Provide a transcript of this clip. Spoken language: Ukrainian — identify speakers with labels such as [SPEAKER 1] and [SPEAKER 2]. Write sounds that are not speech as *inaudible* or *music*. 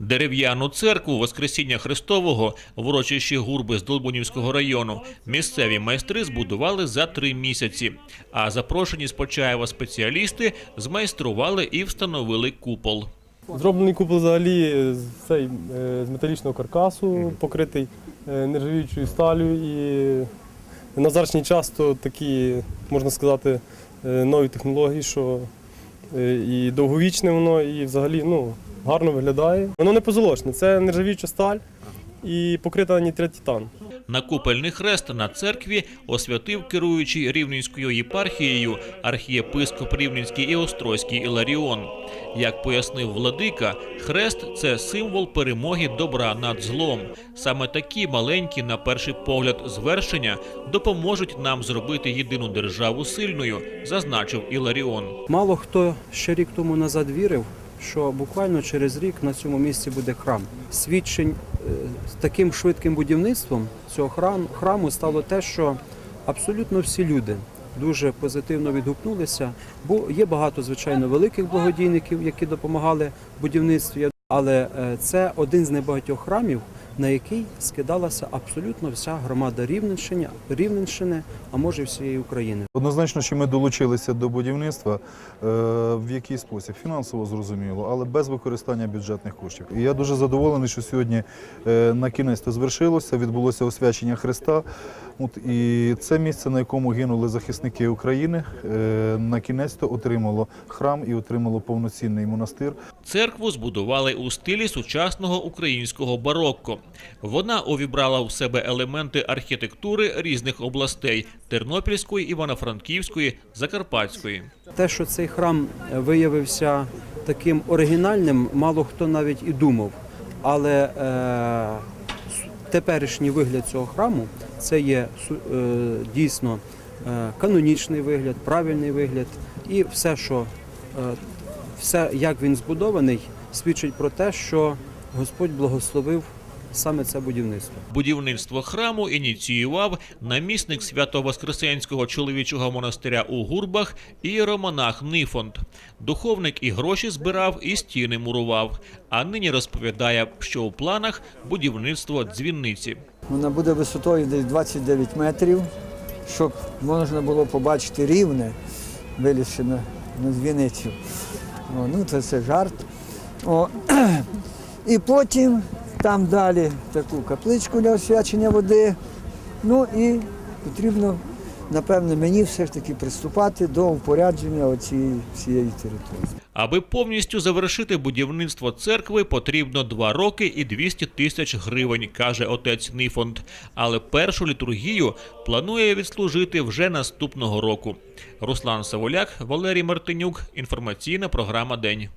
[SPEAKER 1] Дерев'яну церкву Воскресіння Христового в урочищі Гурби з Долбунівського району місцеві майстри збудували за три місяці. А запрошені з Почаєва спеціалісти змайстрували і встановили купол.
[SPEAKER 2] Зроблений купол взагалі з, цей, е, з металічного каркасу, покритий е, нержавіючою сталю. І на заручний час то такі, можна сказати, е, нові технології, що і довговічне воно, і взагалі ну, гарно виглядає. Воно не позолочне, це нержавіюча сталь і покрита нітрититан.
[SPEAKER 1] На купельний хрест на церкві освятив керуючий Рівненською єпархією архієпископ Рівненський і Острозький Іларіон. Як пояснив владика, хрест це символ перемоги добра над злом. Саме такі маленькі, на перший погляд, звершення допоможуть нам зробити єдину державу сильною, зазначив Іларіон.
[SPEAKER 3] Мало хто ще рік тому назад вірив, що буквально через рік на цьому місці буде храм. Свідчень е, з таким швидким будівництвом цього храм- храму стало те, що абсолютно всі люди дуже позитивно відгукнулися, бо є багато, звичайно, великих благодійників, які допомагали будівництві, але е, це один з небагатьох храмів, на який скидалася абсолютно вся громада Рівненщини, Рівненщини, а може всієї України.
[SPEAKER 4] Однозначно, що ми долучилися до будівництва е, в який спосіб фінансово зрозуміло, але без використання бюджетних коштів. І я дуже задоволений, що сьогодні е, на кінець то звершилося, відбулося освячення Христа. От і це місце, на якому гинули захисники України, е, на кінець то отримало храм і отримало повноцінний монастир.
[SPEAKER 1] Церкву збудували у стилі сучасного українського барокко. Вона увібрала в себе елементи архітектури різних областей Тернопільської, Івано-Франківської, Закарпатської.
[SPEAKER 3] Те, що цей храм е, виявився таким оригінальним, мало хто навіть і думав. Але е, теперішній вигляд цього храму це є е, дійсно е, канонічний вигляд, правильний вигляд. І все, що е, все, як він збудований, свідчить про те, що Господь благословив саме це будівництво.
[SPEAKER 1] Будівництво храму ініціював намісник Свято-Воскресенського чоловічого монастиря у Гурбах іеромонах Нифонд. Духовник і гроші збирав, і стіни мурував. А нині розповідає, що у планах будівництво дзвінниці.
[SPEAKER 5] Вона буде висотою десь 29 метрів, щоб можна було побачити рівне, вилізши на, на дзвіницю. О, ну, це, це жарт. О, *clears throat* і потім там далі таку капличку для освячення води. Ну і потрібно, напевне, мені все ж таки приступати до упорядження оцієї всієї території.
[SPEAKER 1] Аби повністю завершити будівництво церкви, потрібно два роки і 200 тисяч гривень, каже отець Нифонд. Але першу літургію планує відслужити вже наступного року. Руслан Саволяк, Валерій Мартинюк. Інформаційна програма День.